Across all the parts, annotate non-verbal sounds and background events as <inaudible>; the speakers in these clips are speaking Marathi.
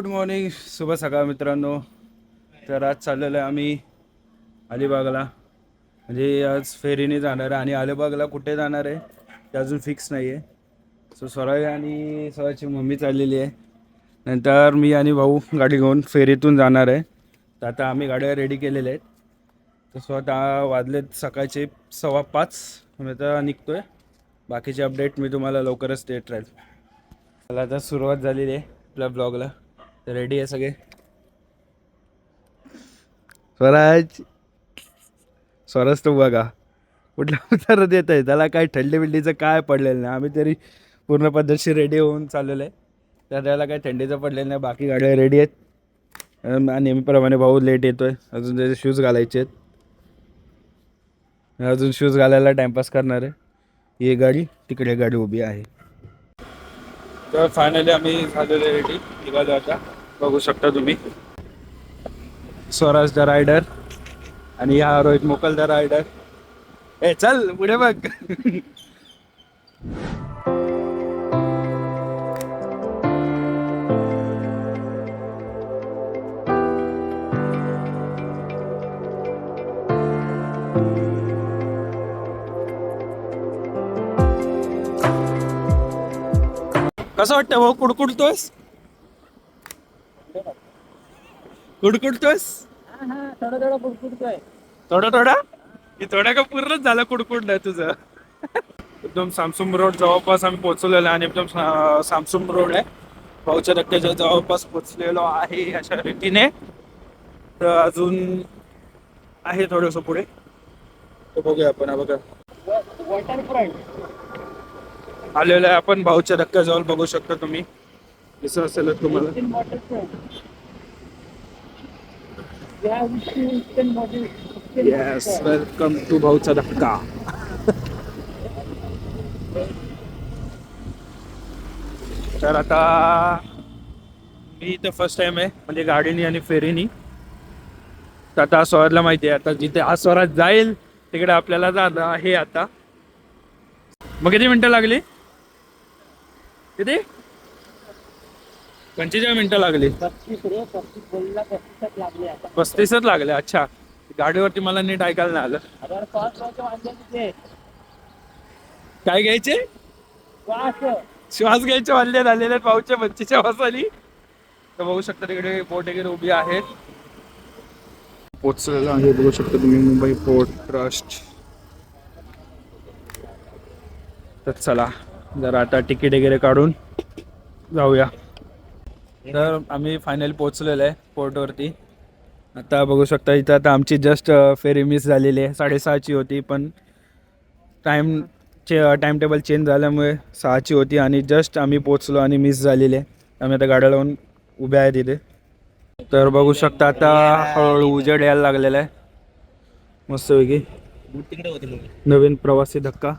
गुड मॉर्निंग शुभ सकाळ मित्रांनो. तर आज चाललेलं आहे आम्ही अलिबागला. म्हणजे आज फेरीने जाणार आहे आणि अलिबागला कुठे जाणार आहे ते अजून फिक्स नाही आहे सो स्वराज आणि स्वराजची मम्मी चाललेली आहे. नंतर मी आणि भाऊ गाडी घेऊन फेरीतून जाणार आहे. तर आता आम्ही गाड्या रेडी केलेल्या आहेत. तर स्वतः वाजलेत सकाळचे सव्वा पाच. मी आता निघतो आहे बाकीचे अपडेट मी तुम्हाला लवकरच देत राहील. मला आता सुरुवात झालेली आहे आपल्या ब्लॉगला रेडी आहे सगळे. स्वराज स्वराज तो बघा. कुठला उतारा देत आहे त्याला काय थंडी बिंडीचं काय पडलेलं नाही. आम्ही तरी पूर्ण पद्धतशीर रेडी होऊन चाललेलं आहे. तर त्याला काही थंडीचं पडलेलं नाही. बाकी गाड्या रेडी आहेत. आणि नेहमीप्रमाणे भाऊ लेट येतो आहे अजून त्याचे शूज घालायचे आहेत. अजून शूज घालायला टाईमपास करणार आहे. ही गाडी तिकडे गाडी उभी आहे. तर फायनली आम्ही झालेले रेडी निघालो आता बघू शकता तुम्ही. स्वराज द रायडर आणि हा रोहित मोकल द रायडर ए चल पुढे बघ. <laughs> कसं वाटतं भाऊ? कुडकुडतोस कुडकुडतोस थोडा थोडा हे थोडा का पूर्णच झालं कुडकुड तुझं? एकदम सामसुम रोड जवळपास आम्ही पोहोचलेलो आहे आणि एकदम सा- सामसुम रोड आहे. भाऊच्या धक्क्याच्या जवळपास पोहोचलेलो आहे अशा रीतीने. तर अजून आहे थोडस पुढे. बघूया आपण बघा. आलेलं आहे. आपण भाऊच्या धक्क्याजवळ बघू शकता तुम्ही. दिसत असेल तुम्हाला? येस वेलकम टू भाऊचा धक्का. तर आता मी इथं फर्स्ट टाइम आहे म्हणजे गाडीनी आणि फेरीनी. तर आता स्वराजला माहिती आहे आता जिथे हा स्वराज जाईल तिकडे आपल्याला जाणं आहे आता. मग किती मिनिटं लागली? किती? पंचेचाळीस मिनिटं लागली. पस्तीसच लागले अच्छा. गाडीवरती मला नीट ऐकायला नाही आलं. काय घ्यायचे? श्वास घ्यायचे वाढले झालेले पाऊच्या बच्चीच्या वासाली तर बघू शकता तिकडे बोट वगैरे उभी आहेत. पोचलेलं आहे बघू शकता तुम्ही मुंबई पोर्ट ट्रस्ट. तर चला. जरा आता तिकीट वगैरे काढून जाऊया. तर आम्ही फायनली पोचलेलो आहे पोर्टवरती. आता बघू शकता इथं आता आमची जस्ट फेरी मिस झालेली आहे. साडेसहाची होती पण टाईम चे टाईम टेबल चेंज झाल्यामुळे सहाची होती आणि जस्ट आम्ही पोचलो आणि मिस झालेली आहे. आम्ही आता गाड्या लावून उभ्या आहेत इथे तर बघू शकता आता हळूहळू उजेड यायला लागलेला आहे. मस्तपैकी. नवीन प्रवासी धक्का.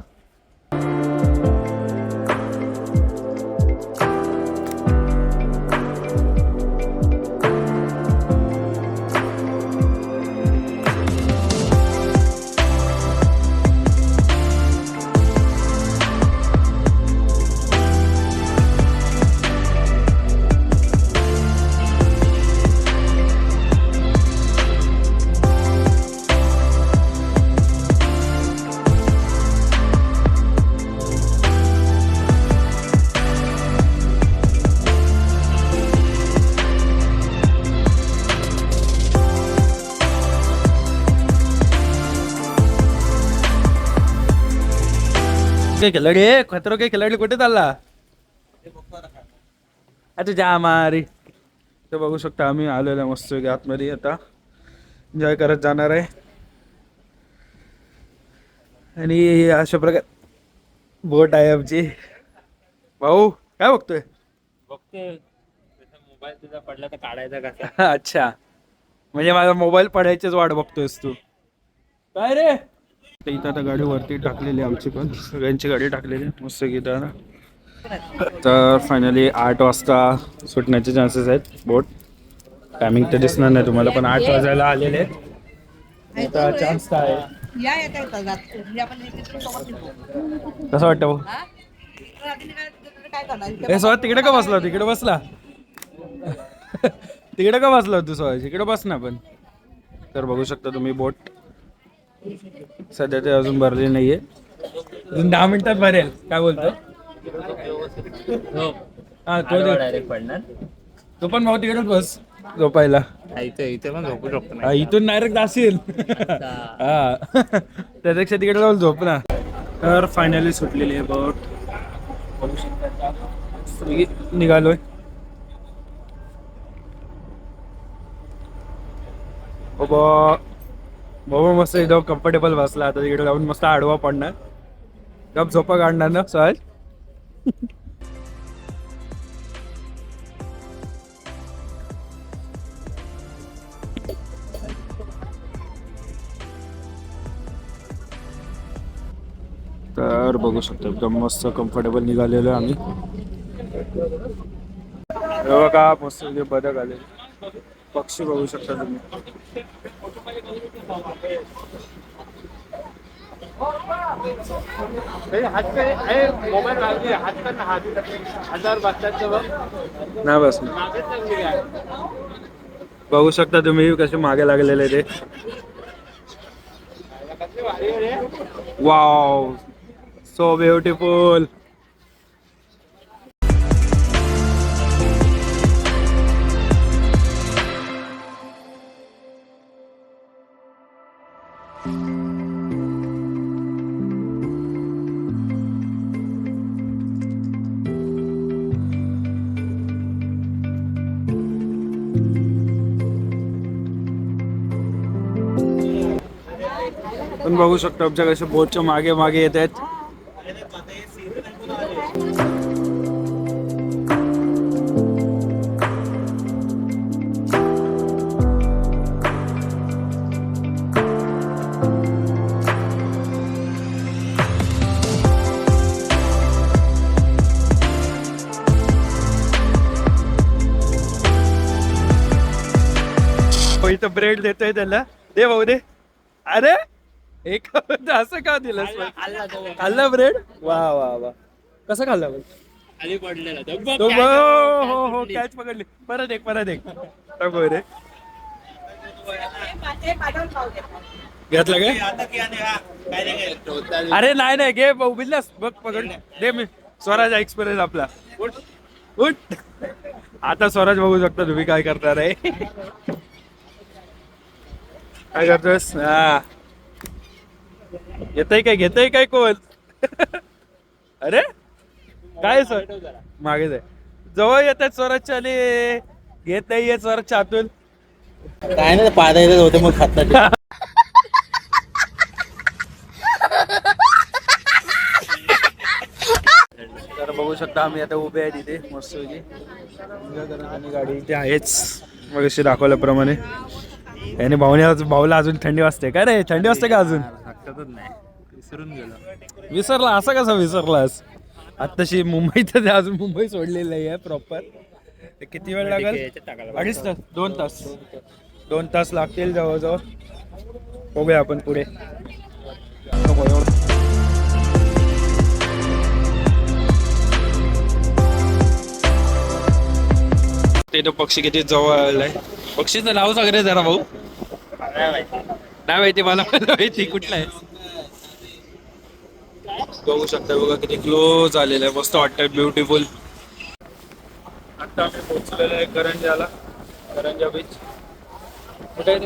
काय खिलाडी आहे खतरो काय खिलाडी कुठे चालला? अच्छा जा मारी. ते बघू शकता आम्ही आलेलो आहे मस्त आतमध्ये आता. एन्जॉय करत जाणार आहे. आणि अशा प्रकार बोट आहे आमची. भाऊ काय बघतोय? बघते मोबाईल तुझा पडला तर काढायचा कसा? <laughs> अच्छा. म्हणजे माझा मोबाईल पडायचीच वाट बघतोयस तू. काय रे? इथं आता गाडी वरती टाकलेली आहे आमची पण. सगळ्यांची गाडी टाकलेली. मस्त गीता तर फायनली आठ वाजता सुटण्याचे चान्सेस आहेत बोट. टायमिंग तर दिसणार नाही तुम्हाला पण आठ वाजायला आलेले आहेत. चान्स काय म्हणजे निघू. कसं वाटतं भाऊ? हा? काय काय स्वतः तिकडे का बसला? तिकडे बसला. <laughs> तिकडे का बसला तू सोळाशे इकडे बस ना पण. तर बघू शकता तुम्ही बोट. सध्या ते अजून भरले नाहीये. अजून दहा मिनिटात भरेल. काय बोलतो? हा तो दे. डायरेक्ट पडणार तो पण भाऊ तिकडेच बस. झोपायला. इथे इथे पण झोपू शकतो हा, इथून डायरेक्ट जाशील. हा. त्यापेक्षा तिकडे जाऊन झोप ना. तर फायनली सुटलेली आहे बोट. निघालोय. बाबा बाबा मस्त एकदम कम्फर्टेबल बसला. आता तिकडे जाऊन मस्त आडवा पडणार. एकदम झोपा काढणार ना सहज? तर बघू शकतो एकदम मस्त कम्फर्टेबल निघालेलो आम्ही. बघा मस्त बदक आले पक्षी बघू शकता तुम्ही. नाही बस. बघू शकता तुम्ही कसे मागे लागलेले ते. वाव सो ब्युटिफुल बघू शकता आमच्या कसे बोटच्या मागे मागे येत आहेत. हो, इथं ब्रेड देतोय त्याला. दे भाऊ दे. अरे! एक <laughs> असं का दिलं खाल्ला ब्रेड वा वा वा. कसं खाल्ला खाली पडलेला तो. ब- हो हो हो कॅच पकडली. परत एक परत एक. टाक रे घेतला काय? अरे नाही नाही घे बिल्लास बघ पकड. दे मी. स्वराज एक्सपिरियन्स आपला. उठ. उठ. आता स्वराज बघू शकता तुम्ही काय करणार आहे. काय करतोस हा. घेतय काय घेतय काय कोण? अरे? काय सर? मागे जाय. जवळ येत आहेत स्वराजच्या आले घेत नाही येत स्वराजच्या हातून काय नाही पादायला होते मग खातात तर बघू शकता आम्ही आता उभे आहे तिथे मस्त आणि गाडी. इथे आहेच. मग दाखवल्याप्रमाणे. आणि भाऊने आज- भाऊला अजून थंडी वाजते. काय रे थंडी वाजते का अजून? नाही. विसरून गेलो. विसरला असा कसा विसरलास? आत्ताशी मुंबईत अजून मुंबई सोडलेली नाही आहे प्रॉपर किती वेळ लागेल? अडीच तास दोन तास. दोन तास लागतील जवळजवळ. बघूया आपण पुढे. ते तो पक्षी किती जवळ आलाय पक्षीचं नाव सांग रे जरा भाऊ. नाही माहिती मला पण माहिती कुठला आहे. बघू शकता बघा किती क्लोज आलेलं आहे. मस्त वाटतंय ब्युटिफुल आता आम्ही पोहोचलेलो आहे करंजाला करंजा बीच कुठे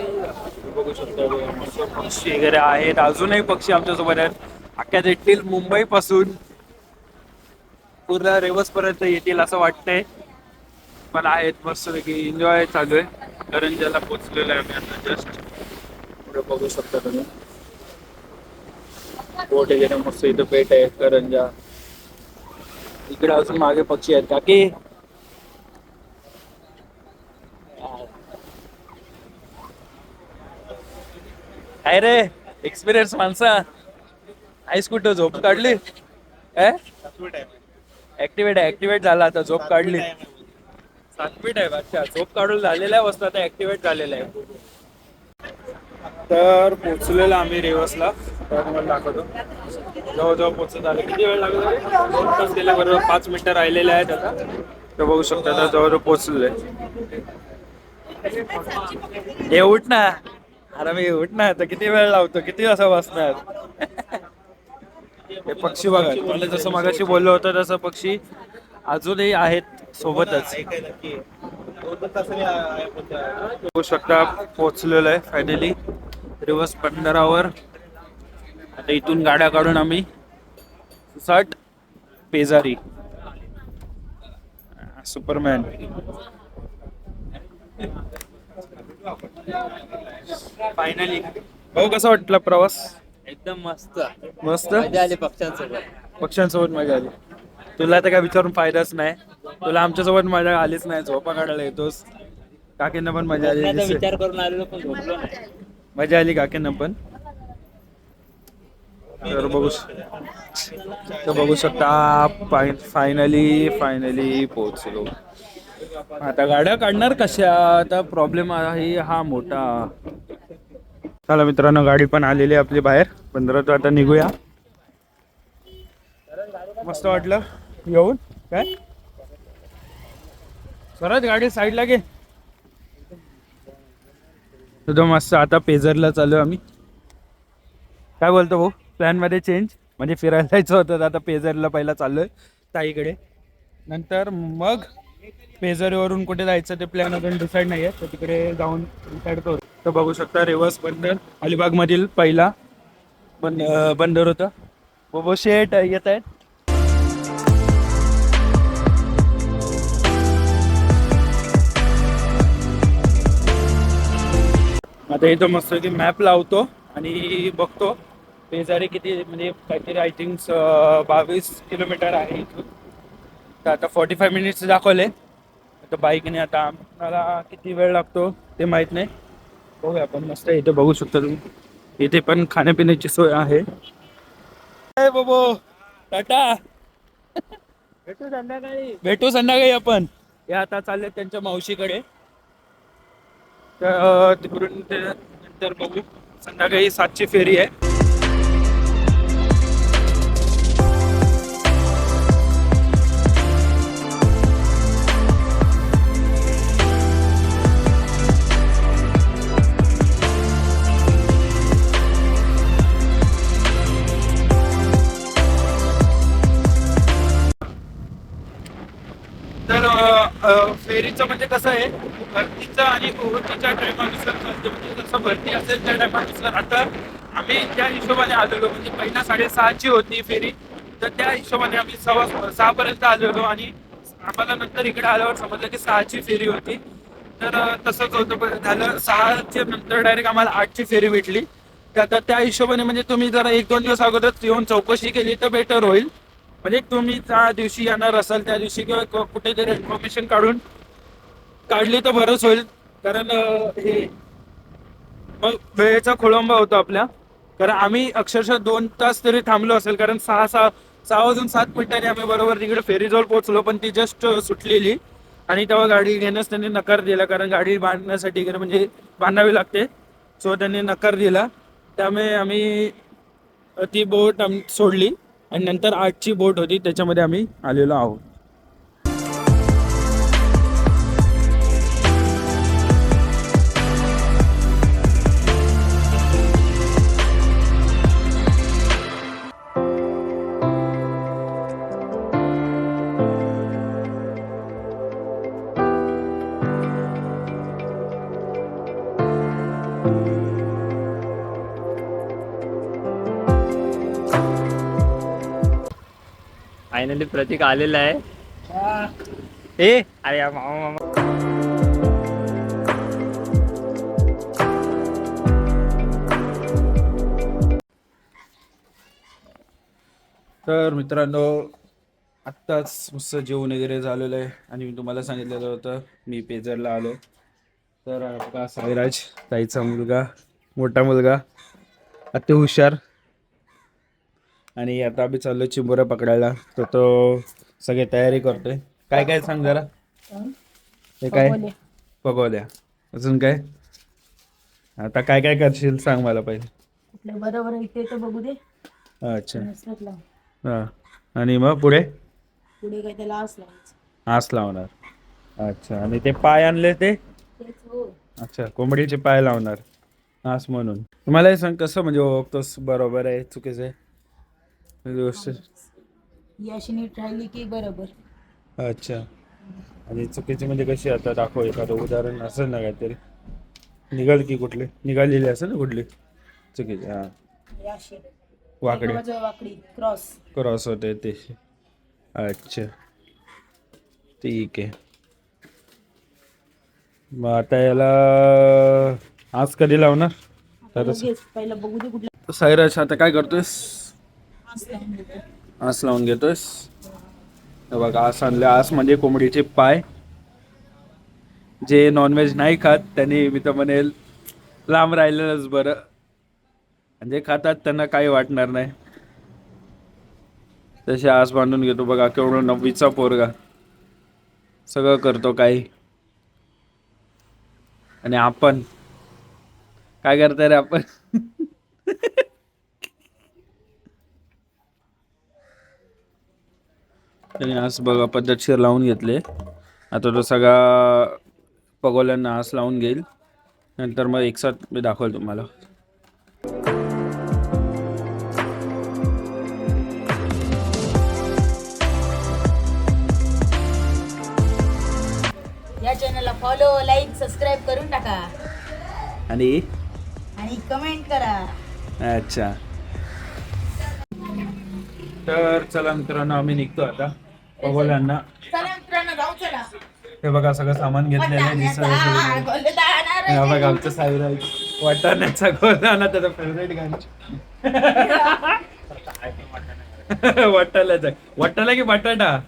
बघू शकता पक्षी वगैरे आहेत. अजूनही पक्षी आमच्यासोबत आहेत. अख्ख्या येतील मुंबई पासून पूर्ण रेवस पर्यंत येतील असं वाटतंय. पण आहेत मस्त एन्जॉय चालू आहे. करंजाला पोहोचलेलो आहे आम्ही आता जस्ट पुढे बघू शकता तुम्ही. बोट वगैरे मस्त इथं पेट आहे करंजा. इकडे अजून मागे पक्षी आहेत. काकी. काय रे एक्सपिरियन्स माणसा. आईस कुठं झोप काढली? ऍक्टिवेट आहे ऍक्टिवेट झाला आता झोप काढली. सातवीट आहे अच्छा झोप काढून झालेला आहे वस्तू आता ऍक्टिवेट झालेला आहे. तर पोचलेला आम्ही रेवसला. तर दाखवतो. जवळजवळ पोचत आले. किती वेळ लागला गेल्या बरोबर पाच मिनिटं राहिलेले आहेत आता. तर बघू शकता आता जवळ पोहोचलोय हे उठ ना. अरे मी उठ ना. तर किती वेळ लावतो? किती असं बसणार? हे पक्षी बघा. तुम्हाला जसं मागाशी बोललो होतं तसं पक्षी अजूनही आहेत सोबतच. बघू शकता पोहोचलेलो आहे फायनली रिवर्स बंदरावर आता इथून गाड्या काढून आम्ही सुसाट पेजारी. सुपरमॅन. फायनली भाऊ कसा वाटला प्रवास? एकदम मस्त. मस्त? मजा आली पक्ष्यांसोबत. पक्ष्यांसोबत मजा आली. तुला तर काय विचारून फायदाच नाही. तुला आमच्यासोबत मजा आलीच नाही. झोपा काढायला येतोस. काकींना पण मजा आली. विचार करून आलेलो पण झोपलो नाही. मजा आली काकींना पण. तर बघू तर बघू शकता फायनली फायनली पोहोचलो. आता गाड्या काढणार कशा? आता प्रॉब्लेम आहे हा मोठा. चला मित्रांनो गाडी पण आलेली आपली बाहेर. बंदरात आता निघूया. मस्त वाटलं? येऊन? काय? सरळ गाडी साईडला घे. तुझं मस्त आता पेजरला चालू आम्ही. काय बोलतो भाऊ? प्लॅनमध्ये चेंज म्हणजे फिरायला जायचं होतं तर आता पेजरला पहिला चाललोय ताईकडे. नंतर मग पेजरवरून कुठे जायचं ते प्लॅन अजून डिसाईड नाही आहे तर तिकडे जाऊन डिसाईड करू. तर बघू शकता रिवर्स बंदर अलिबागमधील पहिला बंद बंदर होतं. बोबो शेट येत आहेत आता इथं मस्त की मॅप लावतो आणि बघतो. पेजारी किती म्हणजे काहीतरी आय थिंक बावीस किलोमीटर आहे इथून. तर आता फॉर्टी फाय मिनिट्स दाखवले. आता बाईकने आता आम्हाला किती वेळ लागतो ते माहीत नाही. बघूया आपण मस्त इथे बघू शकता तुम्ही. इथे पण खाण्यापिण्याची सोय आहे. ए बाबो टाटा. भेटू संध्याकाळी. भेटू संध्याकाळी आपण. हे आता चालले त्यांच्या मावशीकडे. तर तिकडून ते नंतर बघू. संध्याकाळी सातची फेरी आहे. फेरीचं म्हणजे कसं आहे भरतीचं आणि भरतीच्या टायमानुसार म्हणजे जसं भरती असेल त्या टायमानुसार आता आम्ही त्या हिशोबाने आलेलो म्हणजे पहिला साडेसहाची होती फेरी. तर त्या हिशोबाने आम्ही सव्वा सहा पर्यंत आलेलो आणि आम्हाला नंतर इकडे आल्यावर समजलं की सहाची फेरी होती. तर तसंच होतं. झालं सहाच्या नंतर डायरेक्ट आम्हाला आठची फेरी भेटली. तर आता त्या हिशोबाने म्हणजे तुम्ही जरा एक दोन दिवस अगोदर येऊन चौकशी केली तर बेटर होईल. म्हणजे तुम्ही त्या दिवशी येणार असाल त्या दिवशी किंवा कुठेतरी इन्फॉर्मेशन काढून काढली तर बरंच होईल. कारण हे मग वेळेचा खोळंबा होता आपल्या. कारण आम्ही अक्षरशः दोन तास तरी थांबलो असेल. कारण सहा सहा सहा वाजून सात मिनिटांनी आम्ही बरोबर तिकडे फेरीजवळ पोहोचलो पण ती जस्ट सुटलेली. आणि तेव्हा गाडी घेण्यास त्यांनी नकार दिला. कारण गाडी बांधण्यासाठी वगैरे म्हणजे बांधावी लागते. सो त्यांनी नकार दिला. त्यामुळे आम्ही ती बोट आम सोडली. आणि नंतर आठची बोट होती. त्याच्यामध्ये आम्ही आलेलो आहोत. प्रतीक आलेला आहे. ए. अरे मामा मामा. तर मित्रांनो आत्ताच मस्त जेवण वगैरे झालेलं आहे आणि मी तुम्हाला सांगितलेलं होतं मी पेजरला आलो तर आपला साईराज ताईचा मुलगा मोठा मुलगा अति हुशार आणि आता आम्ही चाललो चिंबोरा पकडायला. तर तो सगळी तयारी करतोय. काय काय सांग जरा. हे काय? पगवल्या अजून काय? आता काय काय करशील सांग मला पहिले. बरोबर बघू दे. अच्छा. हां. आणि मग पुढे? पुढे काय त्याला आस लावायचं. आस लावणार. अच्छा. आणि ते पाय आणले ते? अच्छा. कोंबडीचे पाय लावणार. आस म्हणून. मला हे सांग कसं म्हणजे ओळखतोस? बरोबर आहे चुकीचं आहे? गोष्ट ही अशी नीट राहिली की बरोबर. अच्छा. आणि चुकीची म्हणजे कशी आता दाखव एखादं उदाहरण असेल ना काहीतरी. निघाल की कुठली? निघालेली असेल ना कुठली? चुकीची हां. ही अशी. वाकडे. क्रॉस. क्रॉस होते ते. अच्छा. ठीक आहे. मग आता याला आज कधी लावणार? लगेच पहिलं बघू दे कुठला. साईराज आता काय करतोयस. आस लावून घेतोस बघा आस आणले. आस म्हणजे कोंबडीचे पाय. जे नॉनव्हेज नाही खात त्यांनी मी तर म्हणेल लांब राहिलेलंच बरं. आणि जे खातात त्यांना काही वाटणार नाही. तसे आस बांधून घेतो. बघा केवढं नववीचा पोरगा. सगळं करतो काही. आणि आपण. काय करताय रे आपण? त्याने आस बघा पद्धतशीर लावून घेतले. आता तो सगळा पगोल्यांना आस लावून घेईल. नंतर मग एकसाथ मी दाखवेल तुम्हाला. या चॅनलला फॉलो लाईक सबस्क्राईब करून टाका. आणि? आणि कमेंट करा. अच्छा. तर चला मित्रांनो आम्ही निघतो आता. पगोल्यांना हे बघा सगळं सामान घेतलेलं आहे हे बघा आमचं साईराज वाटाण्याचा गोलाना त्याचा फेवरेट गाणं. <laughs> वाटाण्याचा. वाटाला की बटाटा?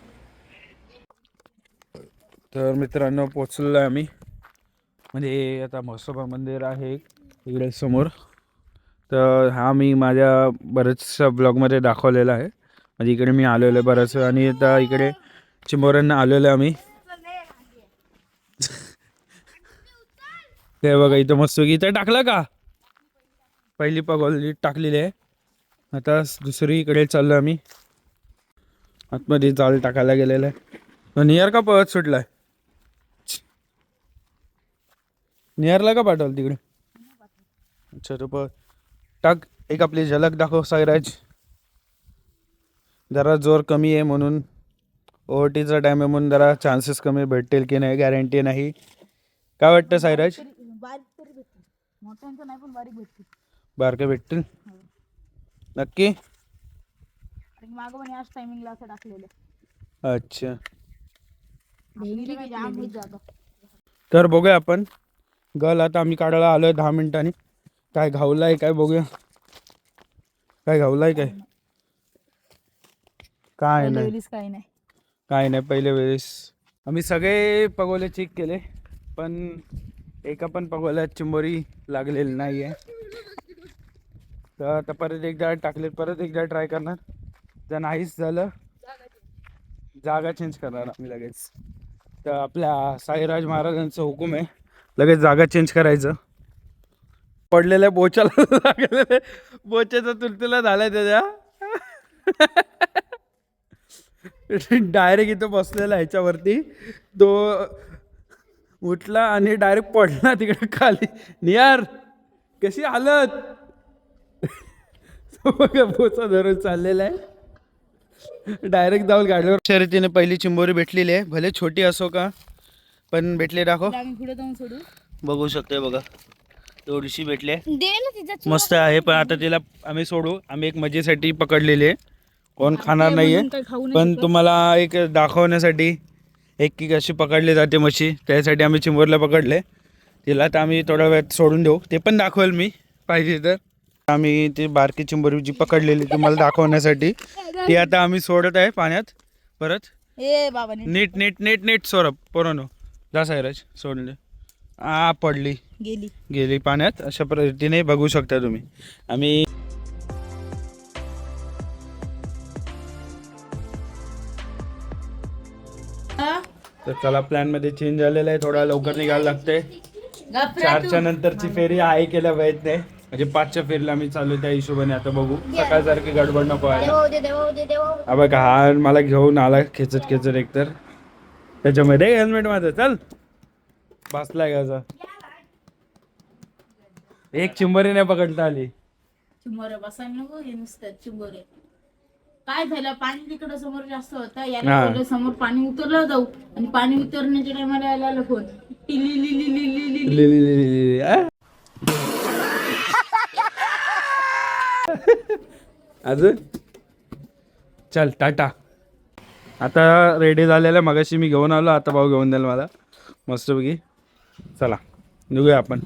तर मित्रांनो पोचलो आम्ही. म्हणजे आता म्हसोबा मंदिर आहे इकडे समोर. तर हा मी माझ्या बऱ्याचशा ब्लॉगमध्ये दाखवलेला आहे. म्हणजे इकडे मी आलेलो आहे बरंच आणि आता इकडे चिंबोऱ्यांना आलेलो आहे आम्ही. ते बघा इथं मस्त इथं टाकलं का? पहिली पगोली टाकलेली आहे. आता दुसरी इकडे चाललो आम्ही. आतमध्ये जाल टाकायला गेलेलं आहे. नियर का पळत सुटलाय? नियरला का पाठवलं तिकडे? अच्छा तो पळ. टाक एक आपली झलक दाखव सायराज जरा जोर कमी आहे म्हणून. ओव्हरटीचा टाईम आहे म्हणून जरा चान्सेस कमी भेटतील की नाही गॅरंटी नाही. काय वाटतं बारीक तरी भेटतील. मोठ्यांचं नाही पण बारीक भेटतील. बारके भेटतील. नक्की? आणि मागं पण याच टायमिंगला असं टाकलेलं. अच्छा. जाम होत जातं तर बघूया आपण. गल आता आम्ही काढायला आलोय दहा मिनिटांनी. काय घावलाय काय बघूया. काय घावलाय काय? काय नाही. काही नाही. काय नाही पहिले वेळेस आम्ही सगळे पगोले चेक केले पण एका पण पगोल्यात चिंबोरी लागलेली नाही आहे तर आता परत एकदा टाकले परत एकदा ट्राय करणार. जर नाहीच झालं जागा चेंज करणार आम्ही लगेच. तर आपल्या साईराज महाराजांचं हुकूम आहे लगेच जागा चेंज करायचं. पडलेल्या बोचाला <laughs> लागलेल्या बोच्याचा तुलतुला झालाय त्याच्या. <laughs> डायरेक्ट इथं बसलेला ह्याच्यावरती. तो उठला आणि डायरेक्ट पडला तिकडे खाली. नियार कशी हालत? तो बघा बोचा धरून चाललेला आहे. डायरेक्ट जाऊन गाडीवर. शर्यतीने पहिली चिंबोरी भेटलेली आहे. भले छोटी असो का पण भेटले दाखव. आम्ही पुढे जाऊन सोडू. बघू शकते बघा. एवढीशी भेटली आहे. दे ना तिचा मस्त आहे पण आता तिला आम्ही सोडू. आम्ही एक मजेसाठी पकडलेली आहे. कोण खाणार नाहीये पण तुम्हाला एक दाखवण्यासाठी एक की कशी पकडली जाते म्हशी त्यासाठी आम्ही चिंबोरला पकडले. तिला तर आम्ही थोड्या वेळात सोडून देऊ. ते पण दाखवेल मी पाहिजे तर. आम्ही ती बारकी चिंबोरी जी पकडलेली तुम्हाला दाखवण्यासाठी ती आता आम्ही सोडत आहे पाण्यात. परत नीट नीट नीट नीट सोरप पोरानो जा सायराज सोडले आ पडली. गेली. गेली पाण्यात अशा पद्धतीने बघू शकता तुम्ही. आम्ही तर चला प्लॅनमध्ये चेंज झालेला आहे. थोडा लवकर निघायला लागते चारच्या. नंतरची फेरी आहे केल्या पाहिजे नाही म्हणजे पाचच्या फेरीला आम्ही चालू त्या हिशोबाने. आता बघू. सकाळसारखी गडबड नको व्हायला. देवो दे देवो दे देवो. हा बघा हा मला घेऊन आला खेचत खेचत एकतर त्याच्यामध्ये हेल्मेट माझं चल. बसलाय का एक चिंबरी नाही पकडता आली. चिंबोरे बसायला नको हे नुसतं चिंबोरे. काय झालं? पाणी तिकडं समोर जास्त होतं. याला बोललं समोर पाणी उतरलं जाऊ. आणि पाणी उतरण्याच्या टायमाला यायला आलं फोन टिली लिली लिली लिली? अजून? चल टाटा. आता रेडी झालेला मगाशी मी घेऊन आलो. आता भाऊ घेऊन द्याल मला. मस्तपैकी. चला निघूया आपण.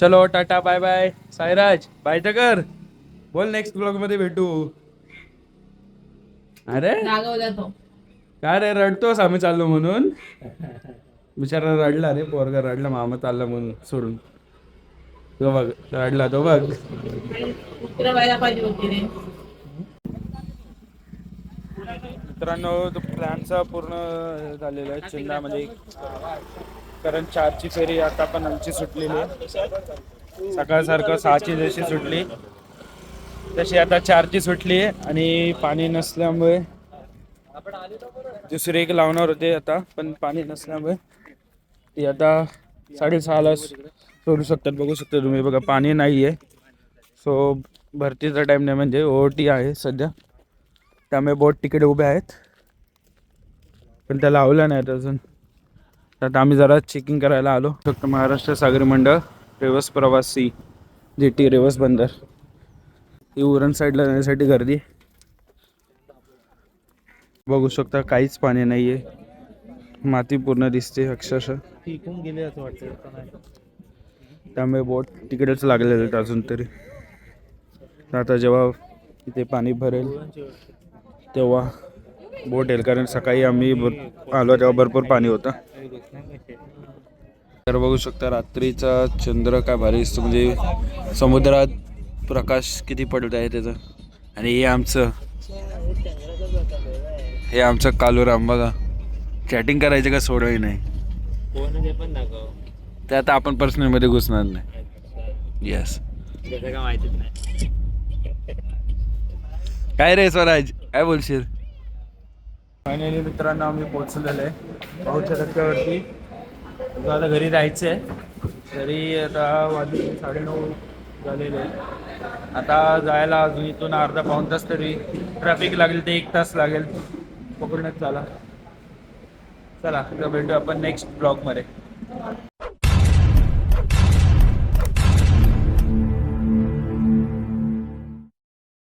चलो Tata bye bye Sairaj bye तर कर बोल नेक्स्ट ब्लॉगमध्ये भेटू. अरे? रागवला तो. काय रे रडतोस आम्ही चाललो म्हणून? बिचारा रडला रे पोरगा रडला मामा चालला म्हणून सोडून. तो बघ रडला तो बघ. उतरा व्हायला पाहिजे होती रे. मित्रांनो तो प्लॅनचा पूर्ण झालेला आहे म्हणजे कारण चारची फेरी आता पण आमची सुटलेली आहे. सकाळ सारखं सहाची जशी सुटली तशी आता चारची सुटली आहे आणि पाणी नसल्यामुळे दुसरी एक लावणार होते आता पण पाणी नसल्यामुळे ती आता साडेसहाला सोडू शकतात बघू शकता तुम्ही. बघा पाणी नाही आहे सो भरतीचा टाईम नाही म्हणजे ओ टी आहे सध्या. त्यामुळे बोट तिकडे उभे आहेत. पण त्या लावल्या नाहीत अजून. आता आम्ही जरा चेकिंग करायला आलो. फक्त महाराष्ट्र सागरी मंडळ रेवस प्रवासी जी टी रेवस बंदर. ही उरण साईडला जाण्यासाठी गर्दी बघू शकता काहीच पाणी नाही आहे माती पूर्ण दिसते अक्षरशः. गेले असं वाटतं त्यामुळे बोट तिकडेच लागलेले आहेत अजून तरी. आता जेव्हा तिथे पाणी भरेल तेव्हा बोट येईल. कारण सकाळी आम्ही आलो तेव्हा भरपूर पाणी होतं. तर बघू शकता रात्रीचा चंद्र काय भारी दिसतो. म्हणजे समुद्रात प्रकाश किती पडत आहे त्याचा? आणि हे आमचं हे आमचं कालूराम बघा. चॅटिंग करायचं का सोडही नाही? ते पण दाखव. ते आता आपण पर्सनलमध्ये घुसणार नाही. येस काय माहितीच नाही. काय रे स्वराज? काय बोलशील? फायनली मित्रांनो आम्ही पोहोचलेलो आहे. पाऊच्या टक्क्यावरती आता घरी जायचं आहे तरी आता वाजले साडेनऊ झालेले आहे. आता जायला अजून इथून अर्धा पाऊण तास तरी ट्रॅफिक लागेल ते एक तास लागेल. पकडण्यात चला. चला भेटू आपण नेक्स्ट ब्लॉगमध्ये